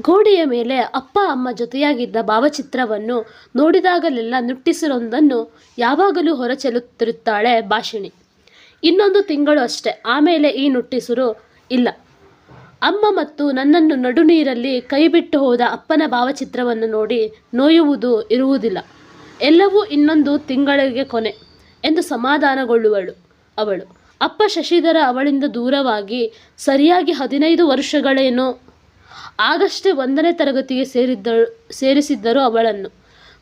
ಗೋಡೆಯ ಮೇಲೆ ಅಪ್ಪ, ಅಮ್ಮ ಜೊತೆಯಾಗಿದ್ದ ಭಾವಚಿತ್ರವನ್ನು ನೋಡಿದಾಗಲೆಲ್ಲ ನುಟ್ಟಿಸಿರೊಂದನ್ನು ಯಾವಾಗಲೂ ಹೊರಚೆಲ್ಲುತ್ತಿರುತ್ತಾಳೆ ಭಾಷಿಣಿ. ಇನ್ನೊಂದು ತಿಂಗಳು ಅಷ್ಟೆ, ಆಮೇಲೆ ಈ ನುಟ್ಟಿಸುರು ಇಲ್ಲ. ಅಮ್ಮ ಮತ್ತು ನನ್ನನ್ನು ನಡುನೀರಲ್ಲಿ ಕೈಬಿಟ್ಟು ಹೋದ ಅಪ್ಪನ ಭಾವಚಿತ್ರವನ್ನು ನೋಡಿ ನೋಯುವುದು ಇರುವುದಿಲ್ಲ. ಎಲ್ಲವೂ ಇನ್ನೊಂದು ತಿಂಗಳಿಗೆ ಕೊನೆ ಎಂದು ಸಮಾಧಾನಗೊಳ್ಳುವಳು ಅವಳು. ಅಪ್ಪ ಶಶಿಧರ ಅವಳಿಂದ ದೂರವಾಗಿ, ಸರಿಯಾಗಿ ಹದಿನೈದು ವರ್ಷಗಳೇನೋ ಆಗಷ್ಟೇ ಒಂದನೇ ತರಗತಿಗೆ ಸೇರಿದ್ದಳು, ಸೇರಿಸಿದ್ದರು ಅವಳನ್ನು.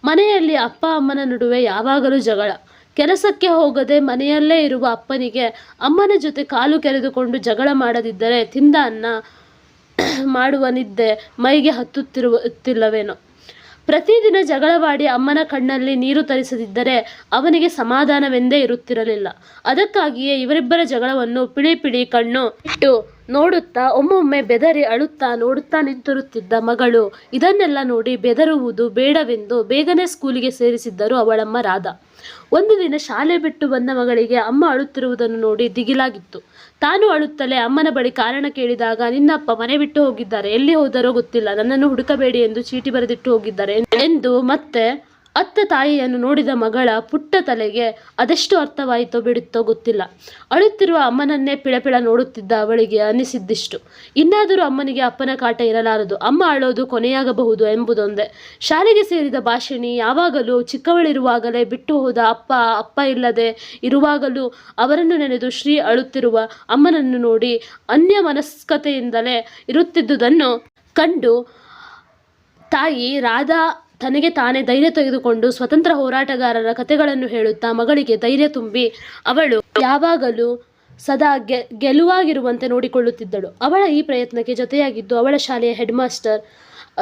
ಮನೆಯಲ್ಲಿ ಅಪ್ಪ ಅಮ್ಮನ ನಡುವೆ ಯಾವಾಗಲೂ ಜಗಳ. ಕೆಲಸಕ್ಕೆ ಹೋಗದೆ ಮನೆಯಲ್ಲೇ ಇರುವ ಅಪ್ಪನಿಗೆ ಅಮ್ಮನ ಜೊತೆ ಕಾಲು ಕೆರೆದುಕೊಂಡು ಜಗಳ ಮಾಡದಿದ್ದರೆ ತಿಂದ ಅನ್ನ ಮಾಡುವ ನಿದ್ದೆ ಮೈಗೆ ಹತ್ತುತ್ತಿರುತ್ತಿಲ್ಲವೇನೋ ಪ್ರತಿದಿನ ಜಗಳವಾಡಿ ಅಮ್ಮನ ಕಣ್ಣಲ್ಲಿ ನೀರು ತರಿಸದಿದ್ದರೆ ಅವನಿಗೆ ಸಮಾಧಾನವೆಂದೇ ಇರುತ್ತಿರಲಿಲ್ಲ. ಅದಕ್ಕಾಗಿಯೇ ಇವರಿಬ್ಬರ ಜಗಳವನ್ನು ಪಿಳಿ ಪಿಳಿ ಕಣ್ಣು ಇಟ್ಟು ನೋಡುತ್ತಾ ಒಮ್ಮೊಮ್ಮೆ ಬೆದರಿ ಅಳುತ್ತಾ ನೋಡುತ್ತಾ ನಿಂತಿರುತ್ತಿದ್ದ ಮಗಳು. ಇದನ್ನೆಲ್ಲ ನೋಡಿ ಬೆದರುವುದು ಬೇಡವೆಂದು ಬೇಗನೆ ಸ್ಕೂಲಿಗೆ ಸೇರಿಸಿದ್ದರು ಅವಳಮ್ಮ ರಾಧಾ. ಒಂದು ದಿನ ಶಾಲೆ ಬಿಟ್ಟು ಬಂದ ಮಗಳಿಗೆ ಅಮ್ಮ ಅಳುತ್ತಿರುವುದನ್ನು ನೋಡಿ ದಿಗಿಲಾಗಿತ್ತು. ತಾನು ಅಳುತ್ತಲೇ ಅಮ್ಮನ ಬಳಿ ಕಾರಣ ಕೇಳಿದಾಗ, ನಿನ್ನಪ್ಪ ಮನೆ ಬಿಟ್ಟು ಹೋಗಿದ್ದಾರೆ. ಎಲ್ಲಿ ಹೋದರೋ ಗೊತ್ತಿಲ್ಲ. ನನ್ನನ್ನು ಹುಡುಕಬೇಡಿ ಎಂದು ಚೀಟಿ ಬರೆದಿಟ್ಟು ಹೋಗಿದ್ದಾರೆ ಎಂದು ಮತ್ತೆ ಅತ್ತ ತಾಯಿಯನ್ನು ನೋಡಿದ ಮಗಳ ಪುಟ್ಟ ತಲೆಗೆ ಅದೆಷ್ಟು ಅರ್ಥವಾಯಿತೋ ಬಿಡುತ್ತೋ ಗೊತ್ತಿಲ್ಲ. ಅಳುತ್ತಿರುವ ಅಮ್ಮನನ್ನೇ ಪಿಳಪಿಳ ನೋಡುತ್ತಿದ್ದ ಅವಳಿಗೆ ಅನಿಸಿದ್ದಿಷ್ಟು. ಇನ್ನಾದರೂ ಅಮ್ಮನಿಗೆ ಅಪ್ಪನ ಕಾಟ ಇರಲಾರದು. ಅಮ್ಮ ಅಳೋದು ಕೊನೆಯಾಗಬಹುದು ಎಂಬುದೊಂದೇ. ಶಾಲೆಗೆ ಸೇರಿದ ಭಾಷಿಣಿ ಯಾವಾಗಲೂ ಚಿಕ್ಕವಳಿರುವಾಗಲೇ ಬಿಟ್ಟು ಹೋದ ಅಪ್ಪ ಅಪ್ಪ ಇಲ್ಲದೆ ಇರುವಾಗಲೂ ಅವರನ್ನು ನೆನೆದು ಶ್ರೀ ಅಳುತ್ತಿರುವ ಅಮ್ಮನನ್ನು ನೋಡಿ ಅನ್ಯ ಮನಸ್ಕತೆಯಿಂದಲೇ ಇರುತ್ತಿದ್ದುದನ್ನು ಕಂಡು ತಾಯಿ ರಾಧಾ ತನಗೆ ತಾನೇ ಧೈರ್ಯ ತೆಗೆದುಕೊಂಡು ಸ್ವತಂತ್ರ ಹೋರಾಟಗಾರರ ಕಥೆಗಳನ್ನು ಹೇಳುತ್ತಾ ಮಗಳಿಗೆ ಧೈರ್ಯ ತುಂಬಿ ಅವಳು ಯಾವಾಗಲೂ ಸದಾ ಗೆ, ಗೆಲುವಾಗಿರುವಂತೆ ನೋಡಿಕೊಳ್ಳುತ್ತಿದ್ದಳು. ಅವಳ ಈ ಪ್ರಯತ್ನಕ್ಕೆ ಜೊತೆಯಾಗಿದ್ದು ಅವಳ ಶಾಲೆಯ ಹೆಡ್ ಮಾಸ್ಟರ್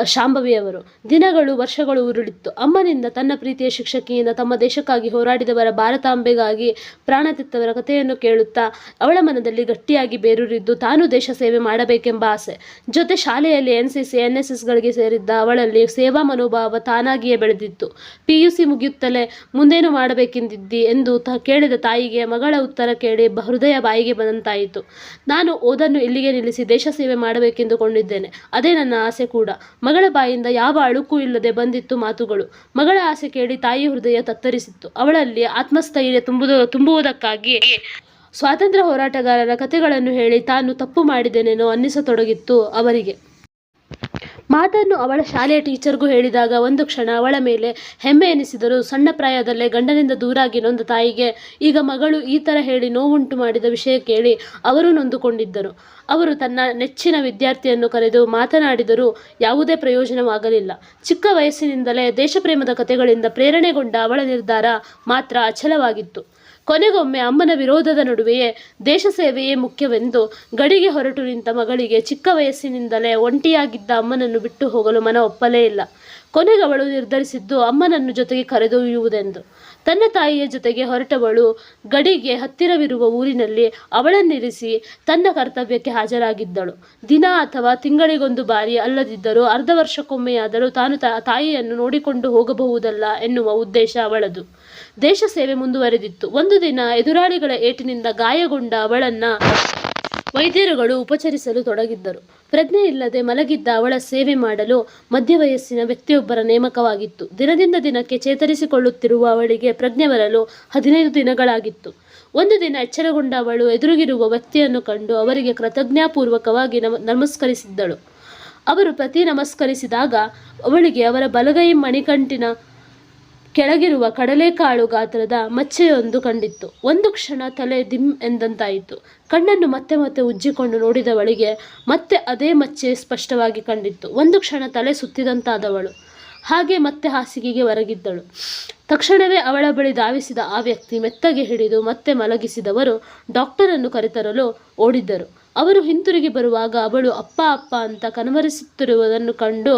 ಶಾಂಭವಿಯವರು. ದಿನಗಳು, ವರ್ಷಗಳು ಉರುಳಿತ್ತು. ಅಮ್ಮನಿಂದ ತನ್ನ ಪ್ರೀತಿಯ ಶಿಕ್ಷಕಿಯಿಂದ ತಮ್ಮ ದೇಶಕ್ಕಾಗಿ ಹೋರಾಡಿದವರ ಭಾರತಾಂಬೆಗಾಗಿ ಪ್ರಾಣತೆತ್ತವರ ಕಥೆಯನ್ನು ಕೇಳುತ್ತಾ, ಅವಳ ಮನದಲ್ಲಿ ಗಟ್ಟಿಯಾಗಿ ಬೇರೂರಿದ್ದು ತಾನು ದೇಶ ಸೇವೆ ಮಾಡಬೇಕೆಂಬ ಆಸೆ. ಜೊತೆ ಶಾಲೆಯಲ್ಲಿ N C C N S ಎಸ್ಗಳಿಗೆ ಸೇರಿದ್ದ ಅವಳಲ್ಲಿ ಸೇವಾ ಮನೋಭಾವ ತಾನಾಗಿಯೇ ಬೆಳೆದಿತ್ತು. ಪಿ ಯು ಸಿ ಮುಗಿಯುತ್ತಲೇ ಮುಂದೇನು ಮಾಡಬೇಕೆಂದಿದ್ದಿ ಎಂದು ತ, ಕೇಳಿದ ತಾಯಿಗೆ ಮಗಳ ಉತ್ತರ ಕೇಳಿ ಹೃದಯ ಬಾಯಿಗೆ ಬಂದಂತಾಯಿತು. ನಾನು ಓದನ್ನು ಇಲ್ಲಿಗೆ ನಿಲ್ಲಿಸಿ ದೇಶ ಸೇವೆ ಮಾಡಬೇಕೆಂದುಕೊಂಡಿದ್ದೇನೆ. ಅದೇ ನನ್ನ ಆಸೆ ಕೂಡ. ಮಗಳ ಬಾಯಿಂದ ಯಾವ ಅಳುಕು ಇಲ್ಲದೆ ಬಂದಿತ್ತು ಮಾತುಗಳು. ಮಗಳ ಆಸೆ ಕೇಳಿ ತಾಯಿ ಹೃದಯ ತತ್ತರಿಸಿತ್ತು. ಅವಳಲ್ಲಿ ಆತ್ಮಸ್ಥೈರ್ಯ ತುಂಬುದು, ತುಂಬುವುದಕ್ಕಾಗಿ ಸ್ವಾತಂತ್ರ್ಯ ಹೋರಾಟಗಾರರ ಕಥೆಗಳನ್ನು ಹೇಳಿ ತಾನು ತಪ್ಪು ಮಾಡಿದೆನೇನೋ ಅನ್ನಿಸತೊಡಗಿತ್ತು ಅವರಿಗೆ. ಮಾತನ್ನು ಅವಳ ಶಾಲೆಯ ಟೀಚರ್ಗೂ ಹೇಳಿದಾಗ ಒಂದು ಕ್ಷಣ ಅವಳ ಮೇಲೆ ಹೆಮ್ಮೆ ಎನಿಸಿದರು. ಸಣ್ಣ ಪ್ರಾಯದಲ್ಲೇ ಗಂಡನಿಂದ ದೂರಾಗಿ ನೊಂದ ತಾಯಿಗೆ ಈಗ ಮಗಳು ಈ ಥರ ಹೇಳಿ ನೋವುಂಟು ಮಾಡಿದ ವಿಷಯ ಕೇಳಿ ಅವರು ನೊಂದುಕೊಂಡಿದ್ದರು. ಅವರು ತನ್ನ ನೆಚ್ಚಿನ ವಿದ್ಯಾರ್ಥಿಯನ್ನು ಕರೆದು ಮಾತನಾಡಿದರೂ, ಯಾವುದೇ ಪ್ರಯೋಜನವಾಗಲಿಲ್ಲ. ಚಿಕ್ಕ ವಯಸ್ಸಿನಿಂದಲೇ ದೇಶಪ್ರೇಮದ ಕಥೆಗಳಿಂದ ಪ್ರೇರಣೆಗೊಂಡ ಅವಳ ನಿರ್ಧಾರ ಮಾತ್ರ ಅಚಲವಾಗಿತ್ತು. ಕೊನೆಗೊಮ್ಮೆ ಅಮ್ಮನ ವಿರೋಧದ ನಡುವೆಯೇ ದೇಶ ಸೇವೆಯೇ ಮುಖ್ಯವೆಂದು ಗಡಿಗೆ ಹೊರಟು ನಿಂತ ಮಗಳಿಗೆ ಚಿಕ್ಕ ವಯಸ್ಸಿನಿಂದಲೇ ಒಂಟಿಯಾಗಿದ್ದ ಅಮ್ಮನನ್ನು ಬಿಟ್ಟು ಹೋಗಲು ಮನ ಒಪ್ಪಲೇ ಇಲ್ಲ. ಕೊನೆಗೆ ಅವಳು ನಿರ್ಧರಿಸಿದ್ದು ಅಮ್ಮನನ್ನು ಜೊತೆಗೆ ಕರೆದೊಯ್ಯುವುದೆಂದು. ತನ್ನ ತಾಯಿಯ ಜೊತೆಗೆ ಹೊರಟವಳು ಗಡಿಗೆ ಹತ್ತಿರವಿರುವ ಊರಿನಲ್ಲಿ ಅವಳನ್ನಿರಿಸಿ ತನ್ನ ಕರ್ತವ್ಯಕ್ಕೆ ಹಾಜರಾಗಿದ್ದಳು. ದಿನ ಅಥವಾ ತಿಂಗಳಿಗೊಂದು ಬಾರಿ ಅಲ್ಲದಿದ್ದರೂ ಅರ್ಧ ವರ್ಷಕ್ಕೊಮ್ಮೆಯಾದರೂ ತಾನು ತಾಯಿಯನ್ನು ನೋಡಿಕೊಂಡು ಹೋಗಬಹುದಲ್ಲ ಎನ್ನುವ ಉದ್ದೇಶ ಅವಳದು. ದೇಶ ಸೇವೆ ಮುಂದುವರೆದಿತ್ತು. ಒಂದು ದಿನ ಎದುರಾಳಿಗಳ ಏಟಿನಿಂದ ಗಾಯಗೊಂಡ ಅವಳನ್ನ ವೈದ್ಯರುಗಳು ಉಪಚರಿಸಲು ತೊಡಗಿದ್ದರು. ಪ್ರಜ್ಞೆ ಇಲ್ಲದೆ ಮಲಗಿದ್ದ ಅವಳ ಸೇವೆ ಮಾಡಲು ಮಧ್ಯವಯಸ್ಸಿನ ವ್ಯಕ್ತಿಯೊಬ್ಬರ ನೇಮಕವಾಗಿತ್ತು. ದಿನದಿಂದ ದಿನಕ್ಕೆ ಚೇತರಿಸಿಕೊಳ್ಳುತ್ತಿರುವ ಅವಳಿಗೆ ಪ್ರಜ್ಞೆ ಬರಲು ಹದಿನೈದು ದಿನಗಳಾಗಿತ್ತು. ಒಂದು ದಿನ ಎಚ್ಚರಗೊಂಡ ಅವಳು ಎದುರಿಗಿರುವ ವ್ಯಕ್ತಿಯನ್ನು ಕಂಡು ಅವರಿಗೆ ಕೃತಜ್ಞಾಪೂರ್ವಕವಾಗಿ ನಮ, ನಮಸ್ಕರಿಸಿದ್ದಳು. ಅವರು ಪ್ರತಿ ನಮಸ್ಕರಿಸಿದಾಗ ಅವಳಿಗೆ ಅವರ ಬಲಗೈ ಮಣಿಕಂಟಿನ ಕೆಳಗಿರುವ ಕಡಲೆಕಾಳು ಗಾತ್ರದ ಮಚ್ಚೆಯೊಂದು ಕಂಡಿತ್ತು. ಒಂದು ಕ್ಷಣ ತಲೆ ದಿಮ್ ಎಂದಂತಾಯಿತು. ಕಣ್ಣನ್ನು ಮತ್ತೆ ಮತ್ತೆ ಉಜ್ಜಿಕೊಂಡು ನೋಡಿದವಳಿಗೆ ಮತ್ತೆ ಅದೇ ಮಚ್ಚೆ ಸ್ಪಷ್ಟವಾಗಿ ಕಂಡಿತ್ತು. ಒಂದು ಕ್ಷಣ ತಲೆ ಸುತ್ತಿದಂತಾದವಳು. ಹಾಗೆ ಮತ್ತೆ ಹಾಸಿಗೆಗೆ ಹೊರಗಿದ್ದಳು ತಕ್ಷಣವೇ ಅವಳ ಬಳಿ ಧಾವಿಸಿದ ಆ ವ್ಯಕ್ತಿ ಮೆತ್ತಗೆ ಹಿಡಿದು ಮತ್ತೆ ಮಲಗಿಸಿದವರು ಡಾಕ್ಟರನ್ನು ಕರೆತರಲು ಓಡಿದ್ದರು. ಅವರು ಹಿಂತಿರುಗಿ ಬರುವಾಗ ಅವಳು ಅಪ್ಪ ಅಪ್ಪ ಅಂತ ಕನವರಿಸುತ್ತಿರುವುದನ್ನು ಕಂಡು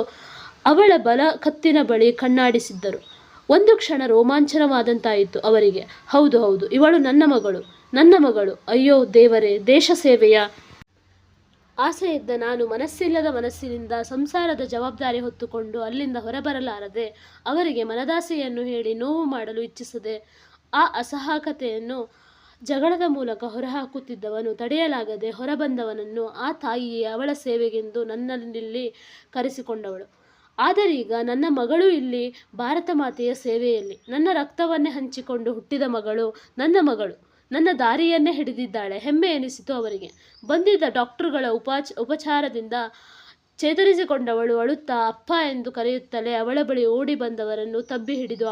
ಅವಳ ಬಲ ಕತ್ತಿನ ಬಳಿ ಕಣ್ಣಾಡಿಸಿದ್ದರು. ಒಂದು ಕ್ಷಣ ರೋಮಾಂಚನವಾದಂತಾಯಿತು ಅವರಿಗೆ. ಹೌದು ಹೌದು, ಇವಳು ನನ್ನ ಮಗಳು ನನ್ನ ಮಗಳು. ಅಯ್ಯೋ, ದೇವರೇ, ದೇಶ ಸೇವೆಯ? ಆಸೆ ಇದ್ದ ನಾನು ಮನಸ್ಸಿಲ್ಲದ ಮನಸ್ಸಿನಿಂದ ಸಂಸಾರದ ಜವಾಬ್ದಾರಿ ಹೊತ್ತುಕೊಂಡು ಅಲ್ಲಿಂದ ಹೊರಬರಲಾರದೆ ಅವರಿಗೆ ಮನದಾಸೆಯನ್ನು ಹೇಳಿ ನೋವು ಮಾಡಲು ಇಚ್ಛಿಸದೆ ಆ ಅಸಹಾಕತೆಯನ್ನು ಜಗಳದ ಮೂಲಕ ಹೊರಹಾಕುತ್ತಿದ್ದವನು ತಡೆಯಲಾಗದೆ ಹೊರಬಂದವನನ್ನು ಆ ತಾಯಿಯೇ ಅವಳ ಸೇವೆಗೆಂದು ನನ್ನಲ್ಲಿ ಕರೆಸಿಕೊಂಡವಳು. ಆದರೀಗ ನನ್ನ ಮಗಳು ಇಲ್ಲಿ ಭಾರತ ಮಾತೆಯ ಸೇವೆಯಲ್ಲಿ. ನನ್ನ ರಕ್ತವನ್ನೇ ಹಂಚಿಕೊಂಡು ಹುಟ್ಟಿದ ಮಗಳು ನನ್ನ ಮಗಳು. ನನ್ನ ದಾರಿಯನ್ನೇ ಹಿಡಿದಿದ್ದಾಳೆ. ಹೆಮ್ಮೆ ಎನಿಸಿತು ಅವರಿಗೆ. ಬಂದಿದ್ದ ಡಾಕ್ಟರ್ಗಳ ಉಪಾಚ, ಉಪಚಾರದಿಂದ ಚೇತರಿಸಿಕೊಂಡವಳು ಅಳುತ್ತಾ ಅಪ್ಪ ಎಂದು ಕರೆಯುತ್ತಲೇ ಅವಳ ಬಳಿ ಓಡಿ ಬಂದವರನ್ನು ತಬ್ಬಿ ಹಿಡಿದು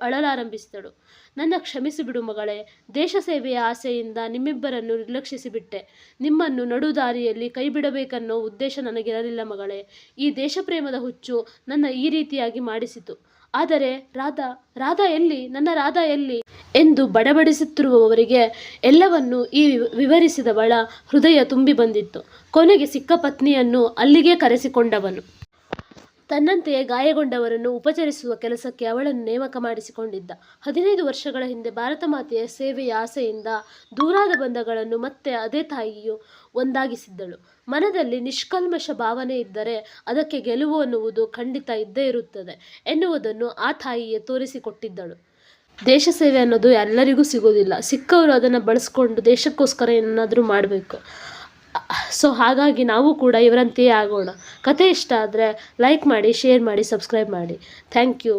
ಅಳಲಾರಂಭಿಸಿದಳು. ನನ್ನ ಕ್ಷಮಿಸಿಬಿಡು ಮಗಳೇ, ದೇಶ ಸೇವೆಯ ಆಸೆಯಿಂದ ನಿಮ್ಮಿಬ್ಬರನ್ನು ನಿರ್ಲಕ್ಷಿಸಿಬಿಟ್ಟೆ. ನಿಮ್ಮನ್ನು ನಡುದಾರಿಯಲ್ಲಿ ಕೈ ಬಿಡಬೇಕನ್ನೋ ಉದ್ದೇಶ ನನಗಿರಲಿಲ್ಲ ಮಗಳೇ. ಈ ದೇಶಪ್ರೇಮದ ಹುಚ್ಚು ನನ್ನ ಈ ರೀತಿಯಾಗಿ ಮಾಡಿಸಿತು. ಆದರೆ ರಾಧಾ ರಾಧಾ ಎಲ್ಲಿ, ನನ್ನ ರಾಧಾ ಎಲ್ಲಿ ಎಂದು ಬಡಬಡಿಸುತ್ತಿರುವವರಿಗೆ ಎಲ್ಲವನ್ನೂ ಈ ವಿವ- ವಿವರಿಸಿದವಳ ಹೃದಯ ತುಂಬಿ ಬಂದಿತ್ತು. ಕೊನೆಗೆ ಸಿಕ್ಕ ಪತ್ನಿಯನ್ನು ಅಲ್ಲಿಗೆ ಕರೆಸಿಕೊಂಡವನು. ತನ್ನಂತೆಯೇ ಗಾಯಗೊಂಡವರನ್ನು ಉಪಚರಿಸುವ ಕೆಲಸಕ್ಕೆ ಅವಳನ್ನು ನೇಮಕ ಮಾಡಿಸಿಕೊಂಡಿದ್ದ. ಹದಿನೈದು ವರ್ಷಗಳ ಹಿಂದೆ ಭಾರತ ಮಾತೆಯ ಸೇವೆಯ ಆಸೆಯಿಂದ ದೂರಾದ ಬಂಧಗಳನ್ನು ಮತ್ತೆ ಅದೇ ತಾಯಿಯು ಒಂದಾಗಿಸಿದ್ದಳು. ಮನದಲ್ಲಿ ನಿಷ್ಕಲ್ಮಶ ಭಾವನೆ ಇದ್ದರೆ ಅದಕ್ಕೆ ಗೆಲುವು ಅನ್ನುವುದು ಖಂಡಿತ ಇದ್ದೇ ಇರುತ್ತದೆ ಎನ್ನುವುದನ್ನು ಆ ತಾಯಿಯೇ ತೋರಿಸಿಕೊಟ್ಟಿದ್ದಳು. ದೇಶ ಸೇವೆ ಅನ್ನೋದು ಎಲ್ಲರಿಗೂ ಸಿಗೋದಿಲ್ಲ ಸಿಕ್ಕವರು ಅದನ್ನು ಬಳಸ್ಕೊಂಡು ದೇಶಕ್ಕೋಸ್ಕರ ಏನಾದರೂ ಮಾಡಬೇಕು. ಸೊ ಹಾಗಾಗಿ ನಾವು ಕೂಡ ಇವರಂತೆಯೇ ಆಗೋಣ. ಕತೆ ಇಷ್ಟ ಆದರೆ ಲೈಕ್ ಮಾಡಿ ಶೇರ್ ಮಾಡಿ ಸಬ್ಸ್ಕ್ರೈಬ್ ಮಾಡಿ. Thank you